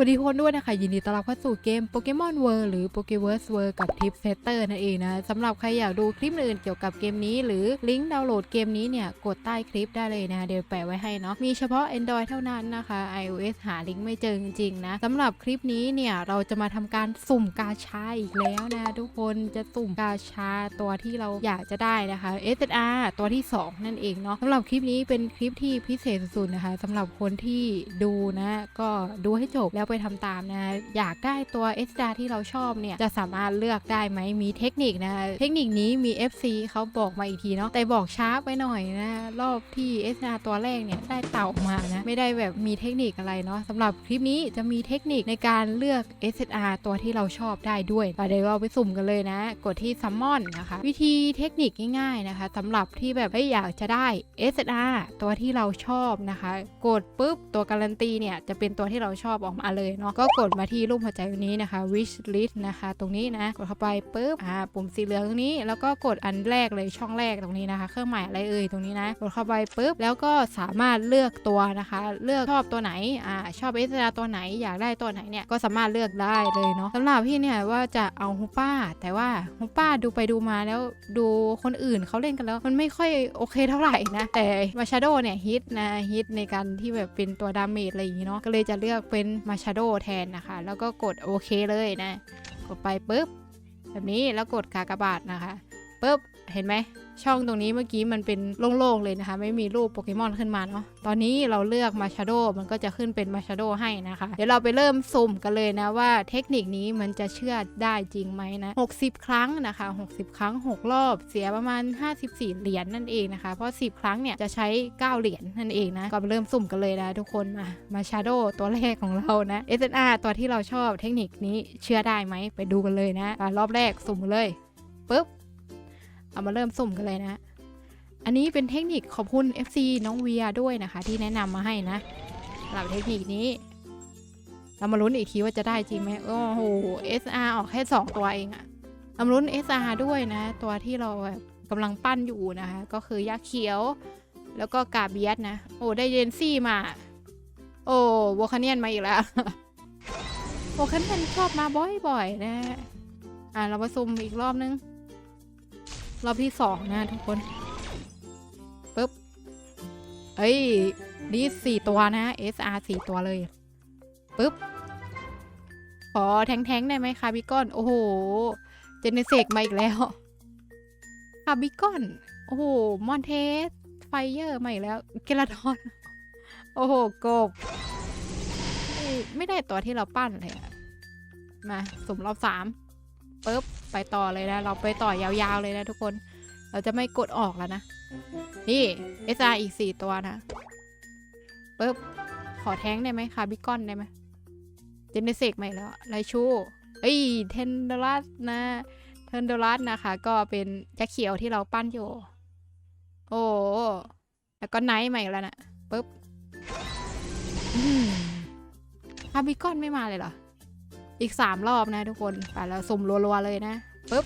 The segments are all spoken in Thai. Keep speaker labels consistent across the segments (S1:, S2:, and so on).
S1: วัสดีทุกคนด้วยนะคะ ยินดีต้อนรับเข้าสู่เกม Pokemon World หรือ Pokeverse World กับ Tip Setter นั่นเองนะสำหรับใครอยากดูคลิปอื่นเกี่ยวกับเกมนี้ หรือลิงก์ดาวน์โหลดเกมนี้เนี่ย กดใต้คลิปได้เลยนะ เดี๋ยวแปะไว้ให้เนาะมีเฉพาะ Android เท่านั้นนะคะ iOS หาลิงก์ไม่เจอจริงๆนะสำหรับคลิปนี้เนี่ย เราจะมาทำการสุ่มกาชาอีกแล้วนะ ทุกคนจะสุ่มกาชาตัวที่เราอยากจะได้นะคะ SSR ตัวที่ 2 นั่นเองเนาะสำหรับคลิปนี้เป็นคลิปที่พิเศษสุดๆนะคะสำหรับคนที่ดูนะก็ดูให้จบแล้วไปทำตามนะอยากได้ตัว s d a ที่เราชอบเนี่ยจะสามารถเลือกได้ไหมมีเทคนิคนะเทคนิคนี้มี FC เขาบอกมาอีกทีเนาะแต่บอกช้าไปหน่อยนะ รอบที่ s d a ตัวแรกเนี่ยได้เต่ามานะไม่ได้แบบมีเทคนิคอะไรเนาะสำหรับคลิปนี้จะมีเทคนิคในการเลือก SSR ตัวที่เราชอบได้ด้วยเดี๋ยวเราไปสุ่มกันเลยนะ กดที่ Summon นะคะ วิธีเทคนิคง่ายๆนะคะสำหรับที่แบบเฮ้ยอยากจะได้ SSR ตัวที่เราชอบนะคะ กดปุ๊บตัวการันตีเนี่ยจะเป็นตัวที่เราชอบออกมาเลยเนาะก็กดมาที่รูปหัวใจตรงนี้นะคะ wish list นะคะ ตรงนี้นะกดเข้าไปปุ๊บอ่าปุ่มสีเหลืองตรงนี้ แล้วก็กดอันแรกเลยช่องแรกตรงนี้นะคะ เครื่องหมายอะไรเอ่ยตรงนี้นะกดเข้าไปปุ๊บแล้วก็สามารถเลือกตัวนะคะ เลือกชอบตัวไหนอ่าชอบ SSR ตัวไหนอยากได้ตัวไหนเนี่ยก็สามารถเลือกได้เลยเนาะสำหรับพี่เนี่ยว่าจะเอาฮูป้า แต่ว่าฮูป้าดูไปดูมาแล้วดูคนอื่นเขาเล่นกันแล้ว มันไม่ค่อยโอเคเท่าไหร่นะ แต่มาชาโดเนี่ยฮิตนะฮิตในการที่แบบเป็นตัวดาเมจอะไรอย่างงี้เนาะก็เลยจะเลือกเป็นมาชาโดแทนนะคะ แล้วก็กดโอเคเลยนะ กดไปปุ๊บ แบบนี้แล้วกดกากบาทนะคะปุ๊บ เห็นไหม ช่องตรงนี้เมื่อกี้มันเป็นโล่งๆเลยนะคะ ไม่มีรูปโปเกมอนขึ้นมาเนาะตอนนี้เราเลือกมาชาโดมันก็จะขึ้นเป็นมาชาโดให้นะคะ เดี๋ยวเราไปเริ่มสุ่มกันเลยนะว่าเทคนิคนี้มันจะเชื่อได้จริงไหมนะ 60 ครั้งนะคะ 60 ครั้ง 6 รอบ เสียประมาณ 54 เหรียญนั่นเองนะคะ เพราะ 10 ครั้งเนี่ยจะใช้ 9 เหรียญนั่นเองนะ ก็ไปเริ่มสุ่มกันเลยนะทุกคนมามาชาโดตัวแรกของเรานะ SNR ตัวที่เราชอบเทคนิคนี้เชื่อได้ไหมไปดูกันเลยนะรอบแรกสุ่มเลยปุ๊บ เอามาเริ่มสุ่มกันเลยนะ อันนี้เป็นเทคนิคขอบคุณ FC น้องเวียด้วยนะคะ ที่แนะนำมาให้นะสำหรับเทคนิคนี้ เรามาลุ้นอีกทีว่าจะได้จริงไหมโอ้โห SR ออกแค่ 2 ตัวเองอะเรามาลุ้น SR ด้วยนะ ตัวที่เราแบบกำลังปั้นอยู่นะคะ ก็คือยักษ์เขียว แล้วก็กาเบียสนะ โอ้ได้เยนซี่มา โอ้โวคาเนียนมาอีกแล้วโวคาเนียนชอบมาบ่อยๆนะ อะเรามาซุ่มอีกรอบนึง รอบที่สองนะทุกคนปึ๊บเอ้ย นี่สี่ตัวนะ SR สี่ตัวเลยปึ๊บ ขอแทงๆได้ไหมคาบิกอน โอ้โห เจเนเซกมาอีกแล้ว คาบิกอน โอ้โห มอนเทส ไฟเยอร์มาอีกแล้ว เกลาทอน โอ้โห กบ ไม่ได้ตัวที่เราปั้นเลยมาสมรอบสาม ปึ๊บไปต่อเลยนะเราไปต่อยาวๆเลยนะทุกคน เราจะไม่กดออกแล้วนะ นี่ SR อีก4ตัวนะปึ๊บขอแท้งได้ไหมคาร์บิคอนได้ไหมเจนเนเซกใหม่แล้วไรชูเอ้ยเทนเดลัสนะเทนเดลัสนะคะ ก็เป็นแจ็คเขียวที่เราปั้นอยู่ โอ้แล้วก็ไนท์ใหม่แล้วนะปึ๊บคาร์บิคอนไม่มาเลยเหรอ อีกสามรอบนะทุกคนไปแล้วสุ่มรัวๆเลยนะปึ๊บ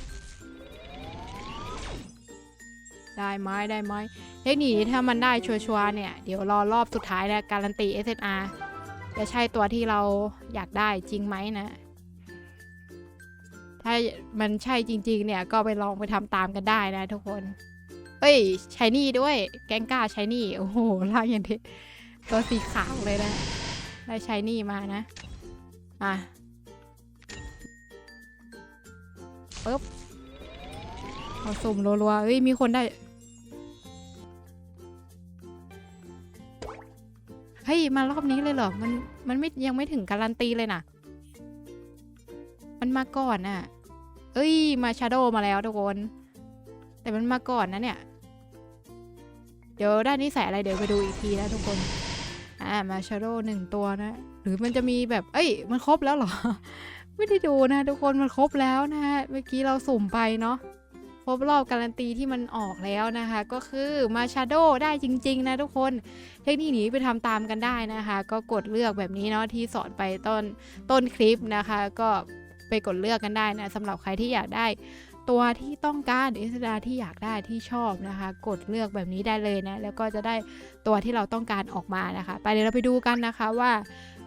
S1: ได้ไหมได้ไหมเทคนิคนี้ถ้ามันได้ชัวร์ๆเนี่ย เดี๋ยวรอรอบสุดท้ายนะการันตี SSR จะใช่ตัวที่เราอยากได้จริงไหมนะ ถ้ามันใช่จริง ๆ เนี่ยก็ไปลองไปทำตามกันได้นะทุกคน เอ้ยใช้นี่ด้วย แกงก้าใช้นี่ โอ้โหล่างอย่างที่ตัวสีขาวเลยนะ ได้ใช้นี่มานะ อะ ปึ๊บเอาสุ่มรัวๆเอ้ย มีคนได้ เฮ้ย มารอบนี้เลยเหรอ มัน มันไม่ยังไม่ถึงการันตีเลยนะมันมาก่อนน่ะ เอ้ย มาชาโดมาแล้วทุกคน แต่มันมาก่อนนะเนี่ย เดี๋ยวได้นิสัยอะไรเดี๋ยวไปดูอีกทีนะทุกคน อ่า มาชาโดหนึ่งตัวนะ หรือมันจะมีแบบ เอ้ย มันครบแล้วเหรอ ไม่ได้ดูนะทุกคนมันครบแล้วนะฮะเมื่อกี้เราสุ่มไปเนาะครบรอบการันตีที่มันออกแล้วนะคะ ก็คือมาชาโดได้จริง ๆ นะทุกคนเทคนิคนี้ไปทำตามกันได้นะคะ ก็กดเลือกแบบนี้เนาะที่สอนไปต้นต้นคลิปนะคะ ก็ไปกดเลือกกันได้นะสำหรับใครที่อยากได้ตัวที่ต้องการเอสดาที่อยากได้ที่ชอบนะคะ กดเลือกแบบนี้ได้เลยนะ แล้วก็จะได้ตัวที่เราต้องการออกมานะคะ ไปเดี๋ยวเราไปดูกันนะคะว่า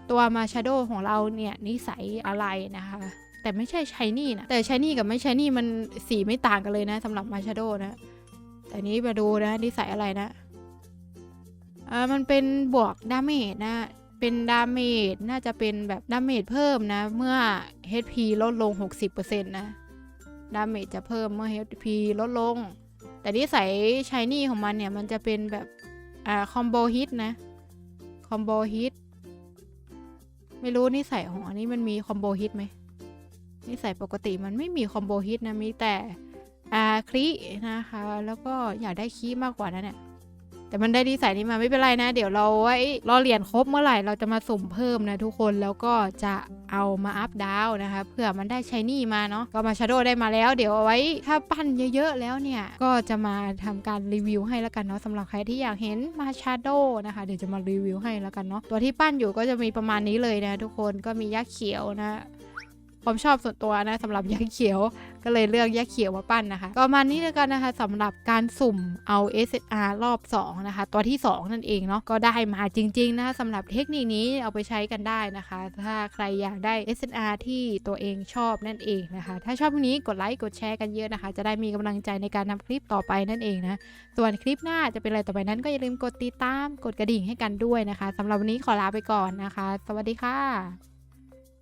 S1: ตัวมาชาโดของเราเนี่ยนิสัยอะไรนะคะแต่ไม่ใช่ชายนี่นะแต่ชายนี่กับไม่ชายนี่มันสีไม่ต่างกันเลยนะสำหรับมาชาโดนะแต่นี้มาดูนะนิสัยอะไรนะอ่ามันเป็นบวกดาเมจนะเป็นดาเมจน่าจะเป็นแบบดาเมจเพิ่มนะ เมื่อ HP ลดลง 60%นะดาเมจจะเพิ่มเมื่อ HP ลดลง แต่นิสัยชายนี่ของมันเนี่ยมันจะเป็นแบบอ่าคอมโบฮิตนะคอมโบฮิต ไม่รู้นิสัยของอันนี้มันมีคอมโบฮิตไหมนิสัยปกติมันไม่มีคอมโบฮิตนะมีแต่อาคลินะคะ แล้วก็อยากได้คีมากกว่านั้นเนี่ย แต่มันได้ดีสายนี้มาไม่เป็นไรนะ เดี๋ยวเราไว้รอเหรียญครบเมื่อไหร่เราจะมาสุ่มเพิ่มนะทุกคนแล้วก็จะเอามาอัพดาวนะคะเผื่อมันได้ใชายนี่มาเนาะก็มาชาโดได้มาแล้ว เดี๋ยวเอาไว้ถ้าปั้นเยอะๆแล้วเนี่ย ก็จะมาทำการรีวิวให้แล้วกันเนาะสำหรับใครที่อยากเห็นมาชาโดนะคะ เดี๋ยวจะมารีวิวให้แล้วกันเนาะตัวที่ปั้นอยู่ก็จะมีประมาณนี้เลยนะทุกคนก็มียักษ์เขียวนะ ความชอบส่วนตัวนะสำหรับยักษ์เขียว ก็เลยเลือกยักษ์เขียวมาปั้นนะคะ ก็ประมาณนี้แล้วกันนะคะสำหรับการสุ่มเอา SSR รอบ 2 นะคะ ตัวที่ 2 นั่นเองเนาะก็ได้มาจริง ๆ นะคะสำหรับเทคนิคนี้เอาไปใช้กันได้นะคะ ถ้าใครอยากได้ SSR ที่ตัวเองชอบนั่นเองนะคะ ถ้าชอบวันนี้กดไลค์กดแชร์กันเยอะนะคะ จะได้มีกำลังใจในการทำคลิปต่อไปนั่นเองนะส่วนคลิปหน้าจะเป็นอะไรต่อไปนั้นก็อย่าลืมกดติดตามกดกระดิ่งให้กันด้วยนะคะสำหรับวันนี้ขอลาไปก่อนนะคะ สวัสดีค่ะ